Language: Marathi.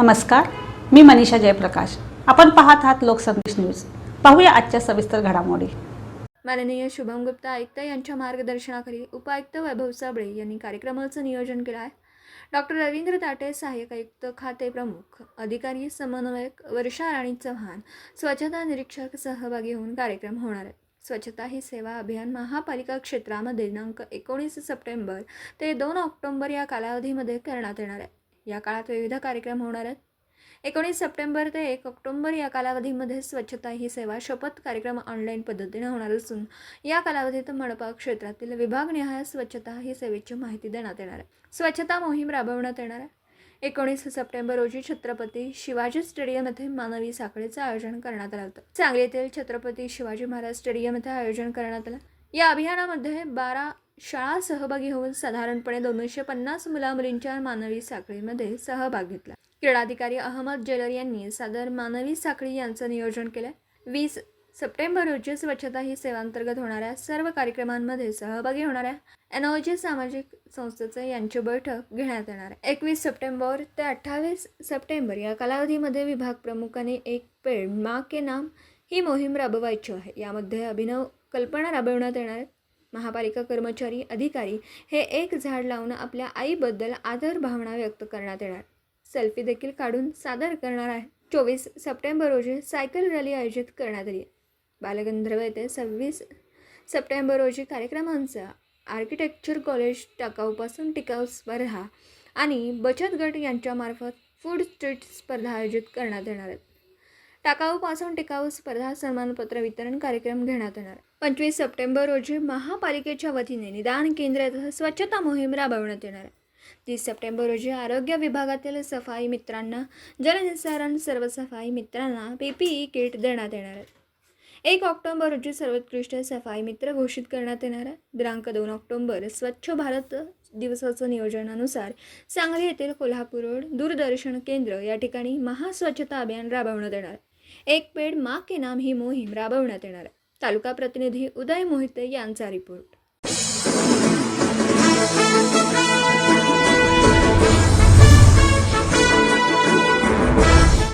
नमस्कार मी मनीषा जयप्रकाश. आपण पाहत आहात लोकसंदेश न्यूज. पाहूया आजच्या सविस्तर घडामोडी. माननीय शुभम गुप्ता आयुक्त यांच्या मार्गदर्शनाखाली उपायुक्त वैभव साबळे यांनी कार्यक्रमाचं नियोजन केलं आहे. डॉक्टर रवींद्र ताटे सहाय्यक आयुक्त खाते प्रमुख अधिकारी समन्वयक वर्षा राणी चव्हाण स्वच्छता निरीक्षक सहभागी होऊन कार्यक्रम होणार आहे. स्वच्छता ही सेवा अभियान महापालिका क्षेत्रामध्ये दिनांक एकोणीस सप्टेंबर ते दोन ऑक्टोंबर या कालावधीमध्ये करण्यात येणार आहे. या काळात विविध कार्यक्रम होणार आहेत. एकोणीस सप्टेंबर ते एक ऑक्टोंबर या कालावधीमध्ये स्वच्छता ही सेवा शपथ कार्यक्रम ऑनलाईन पद्धतीने होणार असून या कालावधीत मनपा क्षेत्रातील विभागनिहाय स्वच्छता ही सेवेची माहिती देण्यात येणार आहे. स्वच्छता मोहीम राबवण्यात येणार आहे. एकोणीस सप्टेंबर रोजी छत्रपती शिवाजी स्टेडियम येथे मानवी साखळीचं आयोजन करण्यात आलं होतं. सांगलीतील छत्रपती शिवाजी महाराज स्टेडियम येथे आयोजन करण्यात आलं. या अभियानामध्ये बारा शाळा सहभागी होऊन साधारणपणे दोनशे पन्नास मुलामुलींच्या मानवी साखळीमध्ये सहभाग घेतला. क्रीडाधिकारी अहमद जेलर यांनी सादर मानवी साखळी यांचं नियोजन केलं. वीस सप्टेंबर रोजी स्वच्छता ही सेवांतर्गत होणाऱ्या सर्व कार्यक्रमांमध्ये सहभागी होणाऱ्या एनओजी सामाजिक संस्थेचे यांची बैठक घेण्यात येणार. आहे एकवीस सप्टेंबर ते अठ्ठावीस सप्टेंबर या कालावधीमध्ये विभाग प्रमुखाने एक पेड मा के नाम ही मोहीम राबवायची आहे. यामध्ये अभिनव कल्पना राबवण्यात येणार आहेत. महापालिका कर्मचारी अधिकारी हे एक झाड लावून आपल्या आईबद्दल आदर भावना व्यक्त करण्यात येणार. सेल्फी देखील काढून सादर करणार आहे. चोवीस सप्टेंबर रोजी सायकल रॅली आयोजित करण्यात आली. बालगंधर्व येथे सव्वीस सप्टेंबर रोजी कार्यक्रमांचा आर्किटेक्चर कॉलेज टाकाऊपासून टिकाऊ स्पर्धा आणि बचत गट यांच्यामार्फत फूड स्ट्रीट स्पर्धा आयोजित करण्यात येणार आहेत. टाकाऊपासून टिकाऊ स्पर्धा सन्मानपत्र वितरण कार्यक्रम घेण्यात येणार. पंचवीस सप्टेंबर रोजी महापालिकेच्या वतीने निदान केंद्र स्वच्छता मोहीम राबवण्यात येणार. आहे तीस सप्टेंबर रोजी आरोग्य विभागातील सफाई मित्रांना जलनिसारण सर्व सफाई मित्रांना पी पी ई किट देण्यात येणार. आहे एक ऑक्टोबर रोजी सर्वोत्कृष्ट सफाई मित्र घोषित करण्यात येणार. आहे दिनांक दोन ऑक्टोबर स्वच्छ भारत दिवसाचं नियोजनानुसार सांगली येथील कोल्हापूर रोड दूरदर्शन केंद्र या ठिकाणी महास्वच्छता अभियान राबवण्यात येणार. आहे एक पेड मा के नाम ही मोहीम राबवण्यात येणार आहे. तालुका प्रतिनिधी उदय मोहिते यांचा रिपोर्ट.